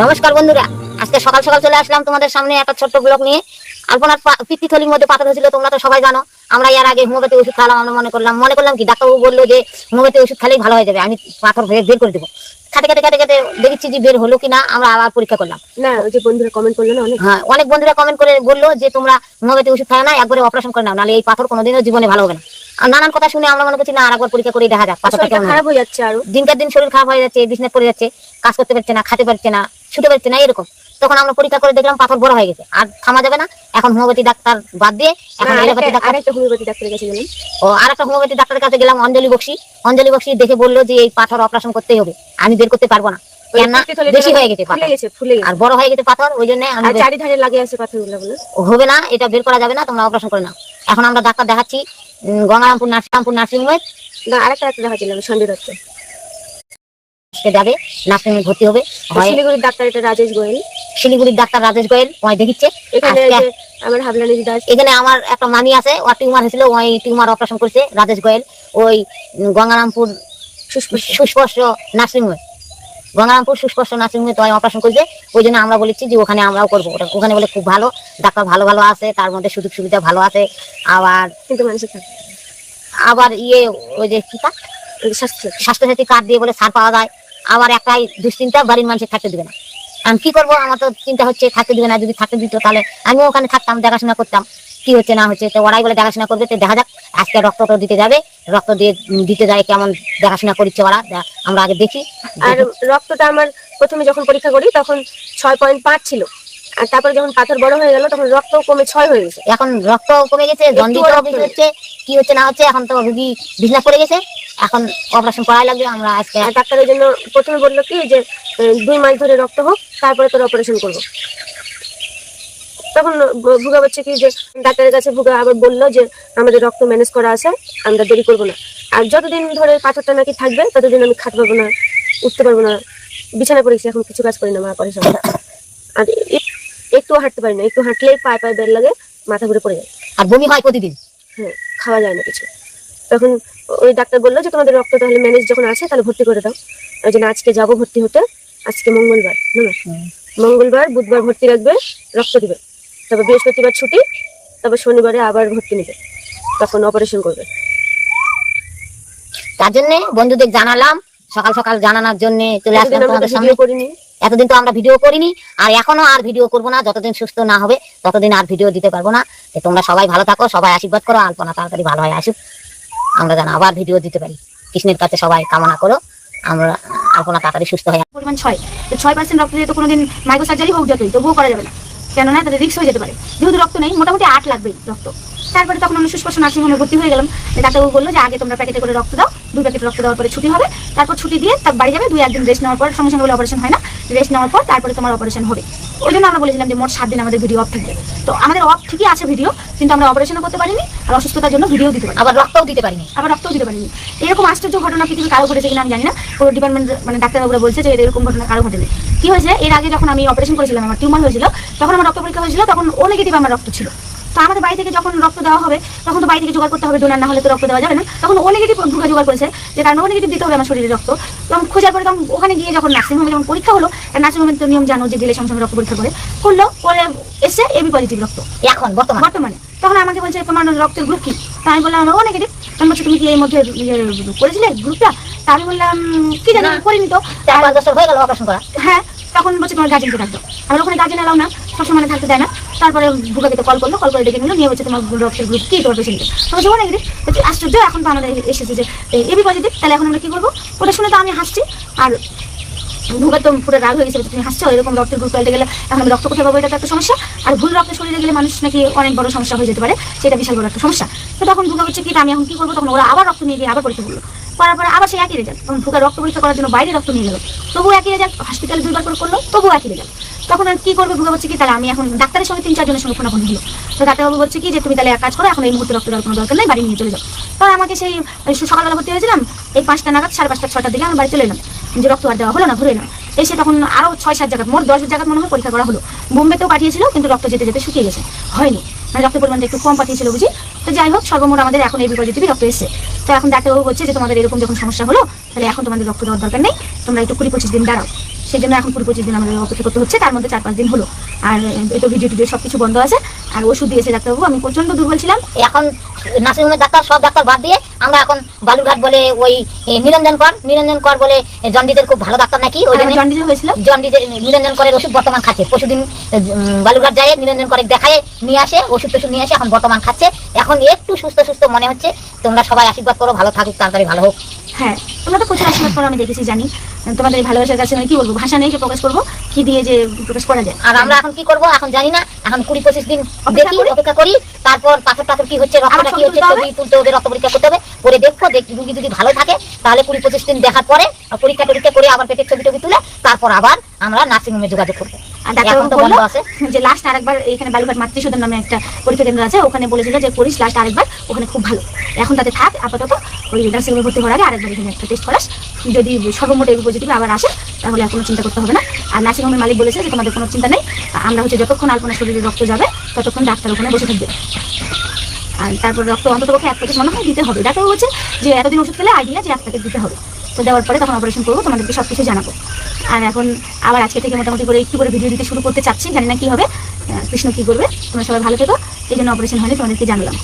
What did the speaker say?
নমস্কার বন্ধুরা আজকে সকাল সকাল চলে আসলাম তোমাদের সামনে একটা ছোট্ট ব্লগ নিয়ে। আলপনার পা- পিত্তিথলির মধ্যে পাথর হয়েছিল তোমরা তো সবাই জানো। আমরা এর আগে হোমিওপ্যাথি ওষুধ খাওয়ালাম আমরা মনে করলাম মনে করলাম কি ডাক্তারবাবু বলল যে হোমিওপ্যাথি ওষুধ খেলেই ভালো হয়ে যাবে আমি পাথর বের বের করে দেবো। খাটে খাটে খাটে খাটে দেখছি যে বের হলো কিনা আমরা আবার পরীক্ষা করলাম। না ওই যে বন্ধুরা কমেন্ট করল না অনেক? হ্যাঁ অনেক বন্ধুরা কমেন্ট করে বলল যে তোমরা হোমিওপ্যাথি ওষুধ খাও না একবারে অপারেশন করে নাও নাহলে এই পাথর কোনোদিনও জীবনে ভালো হবে না। নানান কথা শুনে আমরা মনে করছি না আর একবার পরীক্ষা করে দেখা যাক। খারাপ হয়ে যাচ্ছে আরও। দিনকার দিন শরীর খারাপ হয়ে যাচ্ছে বিছনায় পড়ে যাচ্ছে কাজ করতে পারছে না খেতে পারছে না শুতে পারছে না এরকম। তখন আমরা পরীক্ষা করে দেখলাম পাথর বড় হয়ে গেছে আর থামা যাবে না। এখন হোমিওপ্যাথি ডাক্তার বাদ দিয়ে এখন এলোপ্যাথি ডাক্তার আরেকটা হোমিওপ্যাথি ডাক্তারের কাছে গেলাম। ও আর একটা হোমিওপ্যাথি ডাক্তারের কাছে গেলাম অঞ্জলি বক্সি। অঞ্জলি বক্সি দেখে বলল যে এই পাথর অপারেশন করতেই হবে আমি বের করতে পারব না। বেশি হয়ে গেছে আর বড় হয়ে গেছে পাথর ওই জন্য চারিধারে লাগে আছে পাথরগুলো হবে না এটা বের করা যাবে না তোমরা অপারেশন করে নাও। এখন আমরা ডাক্তার দেখাচ্ছি গঙ্গারামপুর নার্সিংপুর নার্সিং হোমে না আরেকটা ডাক্তার দেখাচ্ছিলাম সঞ্জয় দত্ত। যাবে নার্সিং হোমে ভর্তি হবে শিলিগুড়ির ডাক্তার এটা রাজেশ গোয়েল। শিলিগুড়ির ডাক্তার রাজেশ গোয়েল ওই দেখিচ্ছে। এখানে আমার হাবলানি আছে এখানে আমার একটা মামি আছে ওর টিউমার হয়েছিল ওই টিউমার অপারেশন করছে রাজেশ গোয়েল ওই গঙ্গারামপুর সুস্পর্শ নার্সিং হোমে গঙ্গারামপুর সুস্পষ্ট নার্সিং হোমে তো অপারেশন করছে ওই জন্য আমরা বলেছি যে ওখানে আমরাও করব। ওখানে বলে খুব ভালো। ডাক্তার ভালো ভালো আছে তার মধ্যে সুযোগ সুবিধা ভালো আছে। আবার কিন্তু আবার ইয়ে ওই যে কি স্বাস্থ্য স্বাস্থ্যসাথী কার্ড দিয়ে বলে সার পাওয়া যায়। আবার একটাই দুশ্চিন্তা বাড়ির মানুষের থাকতে দিবে না। আমি কি করব? আমার তো চিন্তা হচ্ছে থাকতে দিবে না। যদি থাকতে দিত তাহলে আমিও ওখানে থাকতাম দেখাশোনা করতাম। কি হচ্ছে না হচ্ছে তো ওরাই বলে দেখাশোনা করবে তো দেখা যাক আজকে রক্ত তো দিতে যাবে রক্ত দিয়ে দিতে যায় কেমন দেখাশোনা করছে ওরা আমরা আগে দেখি। আর রক্তটা আমার প্রথমে যখন পরীক্ষা করি তখন ছয় পয়েন্ট পাঁচ ছিল। আর তারপরে যখন পাথর বড় হয়ে গেল তখন রক্ত কমে ছয় হয়ে গেছে। এখন রক্ত কমে গেছে। হচ্ছে কি হচ্ছে না হচ্ছে এখন তো রুগী বিছনা পড়ে গেছে এখন অপারেশন করাই লাগবে আমরা আজকে ডাক্তারের জন্য প্রথমে বলল কি যে দুই মাস ধরে রক্ত হোক তারপরে তোর অপারেশন করব। তখন ভুগা বলছে কি যে ডাক্তারের কাছে ভুগা আবার বলল যে আমাদের রক্ত ম্যানেজ করা আছে আমরা দেরি করব না। আর যতদিন ধরে পাথরটা নাকি থাকবে ততদিন আমি খাতে পারব না উঠতে পারব না বিছানা পড়েছি এখন কিছু কাজ করি না মা আমার অপারেশন আর একটু হাঁটতে পারি না একটু হাঁটলেই পায়ে পায়ে বের লাগে মাথা ঘুরে পড়ে যায়। আর বমি হয় প্রতিদিন? হ্যাঁ খাওয়া যায় না কিছু। তখন ওই ডাক্তার বলল যে তোমাদের রক্ত তাহলে ম্যানেজ যখন আছে তাহলে ভর্তি করে দাও। ওই জন্য আজকে যাব ভর্তি হতে আজকে মঙ্গলবার না মঙ্গলবার বুধবার ভর্তি রাখবে রক্ত দিবে। তবে বৃহস্পতিবার ছুটি তবে শনিবারে আবার ভর্তি নেবে। তখন অপারেশন করবে। তার জন্য বন্ধুদের জানালাম সকাল সকাল জানানোর জন্য চলে এতদিন আসলাম তোমাদের সামনে। করিনি। এতদিন তো আমরা ভিডিও করিনি আর এখনও আর ভিডিও করব না যতদিন সুস্থ না হবে ততদিন আর ভিডিও দিতে পারব না। তোমরা সবাই ভালো থাকো সবাই আশীর্বাদ করো আলপনা তাড়াতাড়ি ভালো হয়ে আসুক। আমরা যেন আবার ভিডিও দিতে পারি। কৃষ্ণের কাছে সবাই কামনা করো আমরা আলপনা তাড়াতাড়ি সুস্থ হয়ে পরিমাণ ছয়। ছয় পার্সেন্ট রক্ত দিয়ে তো কোনোদিন মাইক্রো সার্জারি হোক যতই তবুও করা যাবে না। কেননা তাদের রিক্স হয়ে যেতে পারে। যেহেতু রক্ত নেই, মোটামুটি আট লাগবেই রক্ত। তারপরে তখন আমি সুস্পষ্ট নার্সিং হোমে ভর্তি হয়ে গেলাম। ডাক্তারবাবু বলল যে, আগে তোমরা প্যাকেটে করে রক্ত দাও, দুই প্যাকেট রক্ত দেওয়ার পরে ছুটি হবে। তারপর ছুটি দিয়ে তার বাড়ি যাবে, দুই একদিন রেস্ট নেওয়ার পর, সঙ্গে সঙ্গে অপারেশন হয় না। রেস্ট নেওয়ার পর তারপরে তোমার অপারেশন হবে। ওই জন্য আমরা বলেছিলাম যে মোট সাত দিন আমাদের ভিডিও অফ থাকবে। তো আমাদের অফ ঠিকই আছে ভিডিও কিন্তু আমরা অপারেশনও করতে পারিনি আর অসুস্থতার জন্য ভিডিও দিতে পারি আবার রক্তও দিতে পারিনি। আবার রক্তও দিতে পারিনি। এরকম আশ্চর্য ঘটনা পৃথিবী কারও ঘটেছে কিনা আমি জানি না। পুরো ডিপার্টমেন্ট মানে ডাক্তারবাবুরা বলছে যে এরকম ঘটনা কারও ঘটেনি। কি হয়েছে? এর আগে যখন আমি অপারেশন করেছিলাম আমার টিউমার হয়েছিল তখন আমার রক্ত পরীক্ষা হয়েছিল তখন ও নেগেটিভ আমার রক্ত ছিল। তো আমাদের বাড়ি থেকে যখন রক্ত দেওয়া হবে তখন তো বাড়ি থেকে জোগাড় করতে হবে ডোনার না হলে তো রক্ত দেওয়া যাবে না। তখন ও নেগেটিভ ভুগা জোগাড় করেছে যে কারণ ও নেগেটিভ দিতে হবে আমার শরীরে রক্ত। তখন খোঁজার পরে তখন ওখানে গিয়ে যখন নার্সিং হোমে যখন পরীক্ষা হলো নার্সিং হোমের তো নিয়ম জানো যে গেলে সঙ্গে সঙ্গে রক্ত পরীক্ষা করে। করল পরে এসে এবি পজিটিভ রক্ত। এখন বর্তমান? বর্তমানে। তখন আমাকে বলছে তোমার রক্তের গ্রুপ কি? তা আমি বললাম ও নেগেটিভ তখন বলছে তুমি কি এর মধ্যে ইয়ে করেছিলে গ্রুপটা তা আমি বললাম কি জানি করিনি তো। চার পাঁচ বছর হয়ে গেল অপারেশন করা। হ্যাঁ তখন বলছে তোমার গার্জেনকে থাকতো আমার ওখানে গার্জেন এলাও না সবসময় থাকতে দেয় না। তারপরে ভুগাকে কল করল কল করে ডেকে নিল, নিয়ে বলছে, তোমার রক্তের গ্রুপ কি তোমার পেশেন্টে আমার জন্য নেগেটিভ আশ্চর্য, এখন তো আমাদের এসেছে যে এবি পজিটিভ তাহলে এখন আমরা কি করব? ওটা শুনে তো আমি হাসছি, আর ভুগের তো পুরো রাগ হয়ে গেছে তুমি হাসছো? এরকম রক্তের গ্রুপ পাল্টে গেলে এখন রক্ত কোথায় পাবো, এটা একটা সমস্যা। আর ভুল রক্ত শরীরে গেলে মানুষ নাকি অনেক বড় সমস্যা হয়ে যেতে পারে, সেটা বিশাল বড় একটা সমস্যা। তো তখন ভুগা হচ্ছে কি আমি এখন কি করব? তখন ওরা আবার রক্ত নিয়ে গিয়ে আবার পরীক্ষা করল। করার পরে আবার সে একই রেজাল্ট তখন ভুগা রক্ত পরীক্ষা করার জন্য বাইরে রক্ত নিয়ে গেল। তবুও একই রেজাল্ট হসপিটালে দুইবার করে করল, তবুও একই রেজাল্ট তখন আর কি করবে ভুগা বলছে কি? তাহলে আমি এখন ডাক্তারের সঙ্গে তিন, চারজনের সঙ্গে ফোনাফোনি হলো তো ডাক্তারবাবু বলছে কি যে, তুমি তাহলে এক কাজ করো, এখন এই মুহূর্তে রক্ত দেওয়ার কোনো দরকার নেই, বাড়ি নিয়ে চলে যাও। তো আমাকে সেই সকালবেলা ভর্তি হয়েছিলাম, এই পাঁচটা নাগাদ, সাড়ে পাঁচটা ছটার দিকে আমি বাড়ি চলে এলাম। যে রক্ত আর দেওয়া হলো না ঘুরে এলাম। এসে তখন আরও ছয়, সাত জায়গা মোট দশ জায়গা মনে হয় পরীক্ষা করা হলো। বোম্বেতেও পাঠিয়েছিল, কিন্তু রক্ত যেতে যেতে শুকিয়ে গেছে। হয়নি। মানে রক্তের পরিমাণটা একটু কম পাঠিয়েছিল বুঝি। তো যাই হোক, সর্বমোট আমাদের এখন এই পজিটিভই রক্ত এসেছে। তো এখন ডাক্তারবাবু বলছে যে, তোমাদের এরকম যখন সমস্যা হলো, তাহলে এখন তোমাদের রক্ত দেওয়ার দরকার নেই। তোমরা একটু কুড়ি, পঁচিশ দিন দাঁড়াও। সেই জন্য এখন কুড়ি পঁচিশ দিন আমাদের অপেক্ষা করতে হচ্ছে তার মধ্যে চার পাঁচ দিন হলো। আর এই তো ভিডিও টিডিও সব কিছু বন্ধ আছে আর ওষুধ দিয়েছে ডাক্তারবাবু আমি প্রচণ্ড দুর্বল ছিলাম। এখন নার্সিংহোমের ডাক্তার সব ডাক্তার বাদ দিয়ে আমরা এখন বালুরঘাট বলে ওই নিরঞ্জন কর নিরঞ্জন কর বলে এ, জন্ডিসের খুব ভালো ডাক্তার নাকি ওই জন্য? জন্ডিসে হয়েছিল। জন্ডিস নিরঞ্জন করের ওষুধ বর্তমান খাচ্ছে। পরশুদিন উম, বালুরঘাট যায় নিরঞ্জন করে দেখায় নিয়ে আসে ওষুধ টষুধ নিয়ে আসে এখন বর্তমান খাচ্ছে। এখন একটু সুস্থ সুস্থ মনে হচ্ছে তোমরা সবাই আশীর্বাদ করো ভালো থাকুক তাড়াতাড়ি ভালো হোক। হ্যাঁ তোমরা তো প্রচুর আশীর্বাদ করো আমি দেখেছি জানি। তোমাদের এই ভালোবাসার কাছে আমি কি বলব? ভাষা নেই যে প্রকাশ করব কি দিয়ে যে প্রকাশ করা যায়। আর আমরা এখন কি করব? এখন জানি না। এখন কুড়ি পঁচিশ দিন দেখি অপেক্ষা করি। তারপর পাথর টাথর কি হচ্ছে রক্তটা কি হচ্ছে ছবি তুলতে হবে রক্ত পরীক্ষা করতে হবে। করে দেখব দেখ রুগী যদি ভালো থাকে তাহলে কুড়ি পঁচিশ দিন দেখার পরে পরীক্ষা টরীক্ষা করে আবার পেটের ছবি টবি তুলে তারপর আবার আমরা নার্সিংহোমে যোগাযোগ করব। এখন তো বন্ধ আছে। যে লাস্ট আরেকবার এখানে বালুঘাট মাতৃসদন নামে একটা পরীক্ষা কেন্দ্র আছে ওখানে বলেছিল যে করিস লাস্ট আরেকবার ওখানে খুব ভালো। এখন তাতে থাক আপাতত ওই ভর্তি হওয়ার আগে আরেকবার এখানে একটা টেস্ট করাস। যদি সর্বমোট আবার আসে তাহলে আর কোনো চিন্তা করতে হবে না। আর মালিক বলেছে যে তোমাদের কোনো চিন্তা নেই। আমরা হচ্ছে যতক্ষণ আলপনা শরীরে রক্ত যাবে ততক্ষণ ডাক্তার ওখানে বসে থাকবে। আর তারপর রক্ত অন্তত পক্ষে এক প্যাকেট মনে হয় দিতে হবে। ডাক্তার বলছে যে, এতদিন ওষুধ খেলে আইডিয়া যে এক প্যাকেট দিতে হবে। তো দেওয়ার পরে তখন অপারেশন করব, তোমাদেরকে সব কিছু জানাব। আর এখন আবার আজকে থেকে মোটামুটি করে একটু করে ভিডিও দিতে শুরু করতে চাচ্ছি, জানি না কি হবে। কৃষ্ণ কী করবে, তোমরা সবাই ভালো থেকো। এই জন্য অপারেশন হয়নি, তোমাদেরকে জানলাম।